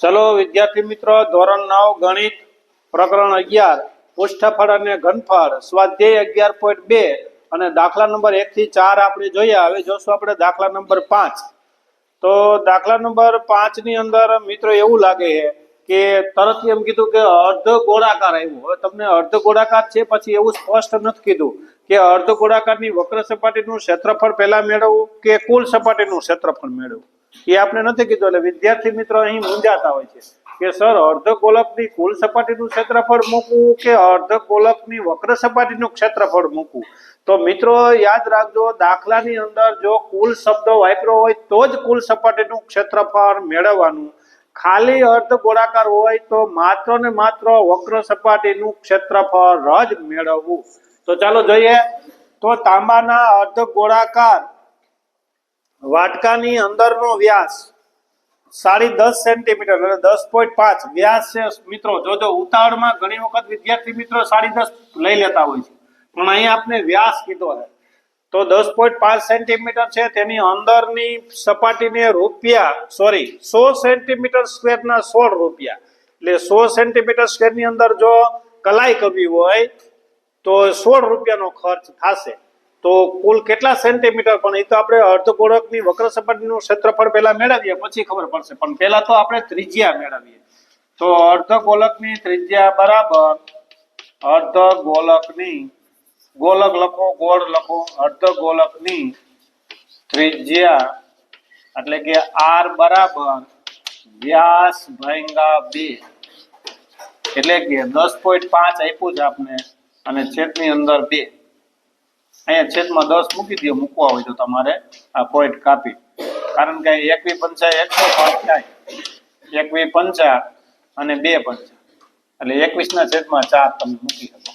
ચલો વિદ્યાર્થી મિત્રો, ધોરણ નવ ગણિત પ્રકરણ અગિયાર, પુષ્ઠફળ અને ઘનફળ, સ્વાધ્યાય અગિયાર પોઈન્ટ બે અને દાખલા નંબર એક થી ચાર આપણે જોયા હવે જોશું આપણે દાખલા નંબર પાંચ. તો દાખલા નંબર પાંચની અંદર મિત્રો એવું લાગે છે કે તરત એમ કીધું કે અર્ધ ગોળાકાર આવ્યું. હવે તમને અર્ધ ગોળાકાર છે પછી એવું સ્પષ્ટ નથી કીધું કે અર્ધ ગોળાકારની વક્ર સપાટીનું ક્ષેત્રફળ પહેલા મેળવવું કે કુલ સપાટીનું ક્ષેત્રફળ મેળવવું? એ આપણે નથી કીધું, એટલે વિદ્યાર્થી મિત્રો અહીં મૂંઝાતા હોય છે કે સર, અર્ધ ગોલકની કુલ સપાટીનું ક્ષેત્રફળ મૂકવું કે અર્ધ ગોલકની વક્ર સપાટીનું ક્ષેત્રફળ મૂકવું? તો મિત્રો, યાદ રાખજો, દાખલાની અંદર જો કુલ શબ્દ વાપરો હોય, તો જ કુલ સપાટીનું ક્ષેત્રફળ મેળવવાનું. ખાલી અર્ધ ગોળાકાર હોય, તો માત્ર ને માત્ર વક્ર સપાટીનું ક્ષેત્રફળ જ મેળવવું. તો ચાલો જોઈએ. તો તાંબાના અર્ધ ગોળાકાર વાટકાની અંદરનો વ્યાસ સાડી દસ સેન્ટીમીટર એટલે દસ પોઈન્ટ પાંચ વ્યાસ છે. મિત્રો જોજો ઉતાવળમાં ઘણી વખત વિદ્યાર્થી મિત્રો સાડી દસ લઈ લેતા હોય છે. પણ અહીં આપણે વ્યાસ કીધો છે. તો દસ પોઈન્ટ પાંચ સેન્ટીમીટર છે. તેની અંદરની સપાટીને રૂપિયા સોરી સો સેન્ટીમીટર સ્ક્વેરના સોળ રૂપિયા. એટલે સો સેન્ટીમીટર સ્ક્વેરની અંદર જો કલાઈ કરવી હોય, તો સોળ રૂપિયાનો ખર્ચ થશે. તો કુલ કેટલા સેન્ટીમીટર? પણ એ તો આપણે અર્ધગોળકની વક્ર સપાટીનું ક્ષેત્રફળ પહેલા મેળવીએ, પછી ખબર પડશે. પણ પહેલા તો આપણે ત્રિજ્યા મેળવીએ. તો અર્ધગોળકની ત્રિજ્યા બરાબર અર્ધગોળકની ગોલક લખો, ગોળ લખો અર્ધગોળકની ત્રિજ્યા એટલે કે આર બરાબર વ્યાસ ભાંગા બે. એટલે કે દસ પોઈન્ટ પાંચ આપ્યું છે આપણે અને છેદની અંદર બે. અહીંયા છેદમાં દસ મૂકી દઈએ મૂકવા હોય તો તમારે આ પોઈન્ટ કાપી. કારણ કે એકવી પંચા એકસો પાંચ થાય. એકવી પંચા અને બે પંચા. એટલે એકવીસ ના છેદમાં ચાર તમે મૂકી શકો.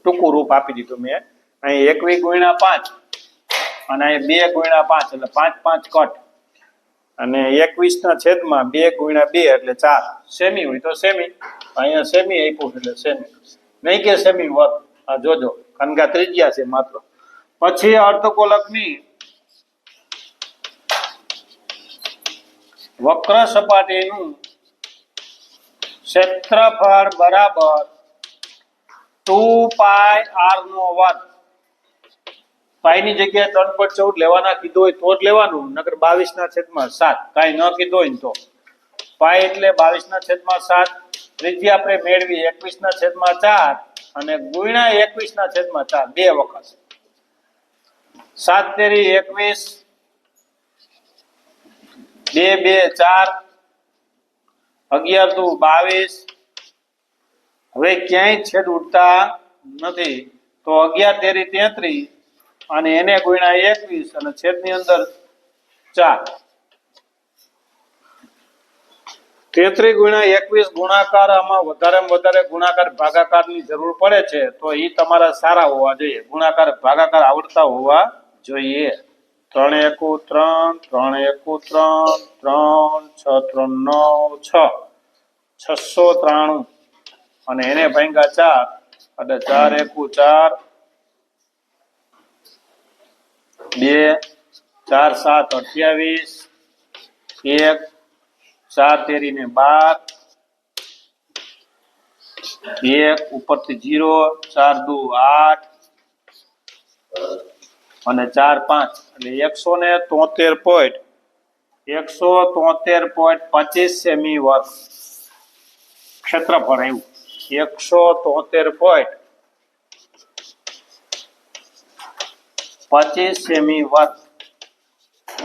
ટૂંકું રૂપ આપી દીધું મેં. અહીં એકવી ગુણ્યા પાંચ અને અહીં બે ગુણ્યા પાંચ, એટલે પાંચ પાંચ કટ. અને એકવીસ ના છેદમાં બે ગુણ્યા બે, એટલે ચાર. સેમી હોય તો સેમી. અહીંયા સેમી આપ્યું, એટલે સેમી. નહીં કે સેમી વર્ક આ જોજો. કારણ ત્રિજ્યા છે માત્ર. પછી અર્ધગોલકની વક્ર સપાટીનું ક્ષેત્રફળ બરાબર ટુ પાય આર નો વર્ગ. પાઈ ની જગ્યાએ ત્રણ પોઈન્ટ ચૌદ લેવાના કીધું હોય તો જ લેવાનું, નકર બાવીસ ના છેદમાં સાત. કાંઈ ન કીધું હોય તો. પાય એટલે બાવીસ ના છેદમાં સાત ત્રીજી આપણે મેળવી એકવીસ ના છેદમાં ચાર અને ગુણ્યા એકવીસ ના છેદમાં ચાર, બે વખત. સાત તેરી એકવીસ, બે બે ચાર, અગિયાર દુ બાવીસ. હવે ક્યાંય છેદ ઉડતા નથી. તો અગિયાર તેરી તેત્રીસ અને એને ગુણ્યા એકવીસ અને છેદની અંદર ચાર. તેત્રીસ ગુણ્યા એકવીસ ગુણાકાર આમાં વધારેમાં વધારે ગુણાકાર ભાગાકારની જરૂર પડે છે, તો એ તમારા સારા હોવા જોઈએ. ગુણાકાર, ભાગાકાર આવડતા હોવા જોઈએ. ત્રણ એકુ ત્રણ ત્રણ એકુ ત્રણ ત્રણ છ, ત્રણ નવ, છ. છસો ત્રાણું. અને એને ભાંગા ચાર. એટલે ચાર એકુ ચાર. બે, ચાર, સાત, અઠ્યાવીસ. એક ચાર તેરી ને બાર. એક, ઉપરથી જીરો. ચાર, દુ, આઠ. અને ચાર, પાંચ. એટલે એકસો ને તોતેર પોઈન્ટ એકસો તોતેર પોઈન્ટ પચીસ સેમી વર્ગ ક્ષેત્રફળ આવ્યું. એકસો તોતેર પોઈન્ટ પચીસ સેમી વર્ગ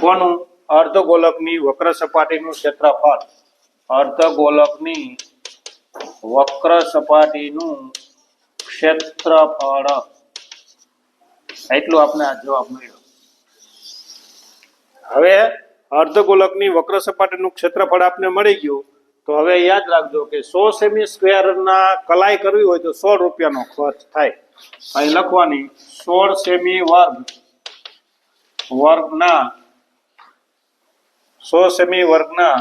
કોનું? અર્ધગોલકની વક્ર સપાટીનું ક્ષેત્રફળ, અર્ધગોલકની વક્ર સપાટીનું ક્ષેત્રફળ. એટલું આપણે આ જવાબ મળ્યો. હવે અર્ધગોલકની વક્ર સપાટીનું ક્ષેત્રફળ આપને મળી ગયું, તો હવે યાદ રાખજો કે સો સેમી સ્ક્વેરના કલાઈ કરવી હોય તો સો રૂપિયાનો ખર્ચ થાય. અહીં લખવાની, સોળ સેમી વર્ગ, વર્ગના સો સેમી વર્ગના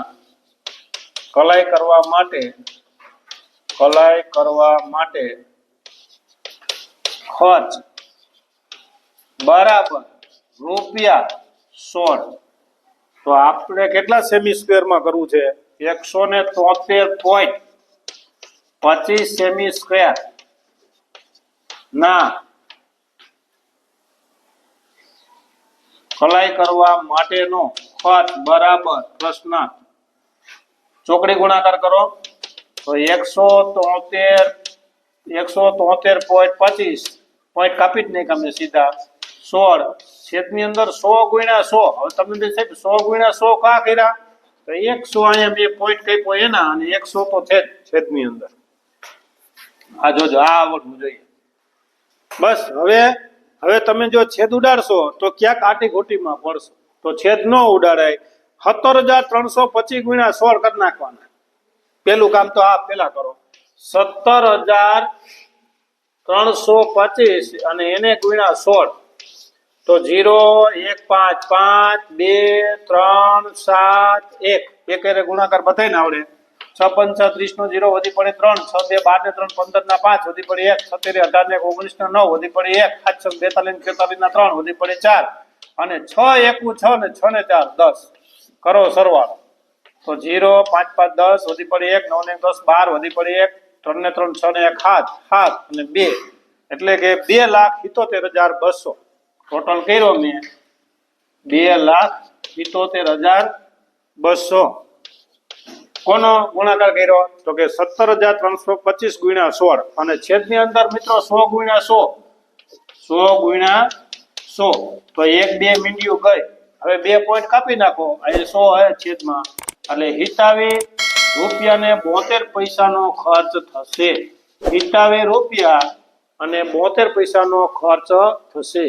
કલાઈ કરવા માટે, કલાઈ કરવા માટે ખર્ચ બરાબર રૂપિયા સોળ. તો આપણે કેટલા સેમી સ્ક્વેરમાં કરવું છે? એકસો ને તોતેર પોઈન્ટ પચીસ સેમી સ્ક્વેર ના. કલાઈ કરવા માટેનો ખર્ચ બરાબર પ્રશ્ન. ચોકડી ગુણાકાર કરો. તો એકસો તોતેર એકસો તોતેર પોઈન્ટ પચીસ. પોઈન્ટ કાપી જ નહીં તમે સીધા. સોળ. છેદની અંદર સો ગુણ્યા સો. હવે તમે બે સાહેબ, સો ગુણ્યા સો કા કર્યા? તો એકસો અહીંયા બે પોઈન્ટ કાપ્યો એના અને એકસો તો છે છેદની અંદર. આ જોજો, આ આવડવું જોઈએ. બસ, હવે હવે તમે જો છેદ ઉડાડશો તો ક્યાંક આટી ઘોટીમાં પડશો. તો છેદ ન ઉડાડાય. સત્તર હજાર ત્રણસો પચીસ ગુણ્યા સોળ કરી નાખવાના. પેલું કામ તો આ પેલા કરો. સત્તર હજાર ત્રણસો પચીસ અને એને ગુણ્યા સોળ. તો જીરો, એક, પાંચ પાંચ, બે, ત્રણ, સાત, એક. એક ગુણાકાર બધાને આવડે. છ પંચા ત્રીસ નો જીરો વધી પડે ત્રણ, છ, બે, બાર ને ત્રણ, પંદર ના પાંચ વધી પડે એક સત્તેર અઢાર ને ઓગણીસ નો નવ વધી પડે એક સાતસો બેતાલીસ બેતાલીસ તેતાલીસ ના ત્રણ વધી પડે ચાર. અને છ એકું છ ને છ ને ચાર, દસ. કરો સરવાળો. તો જીરો, પાંચ પાંચ, દસ, વધી પડે એક, નવ ને દસ, બાર, વધી પડે એક, ત્રણ ને ત્રણ, છ ને એક, સાત સાત અને બે. એટલે કે બે લાખ સિત્તોતેર હજાર બસો. ટોટલ કર્યો મેં. બે લાખ સિત્તોતેર હજાર બસો. કોનો ગુણાકાર કર્યો? તો કે સત્તર હજાર ત્રણસો પચીસ ગુણ્યા સોળ. અને છેદની અંદર મિત્રો સો ગુણ્યા સો. સો ગુણ્યા સો, તો એક બે મીંડિયું ગઈ. હવે બે પોઈન્ટ કાપી નાખો. અહીં સો હે છેદમાં. એટલે હિતાવી રૂપિયાને બોતેર પૈસાનો ખર્ચ થશે. હિતાવી રૂપિયા અને બોતેર પૈસાનો ખર્ચ થશે.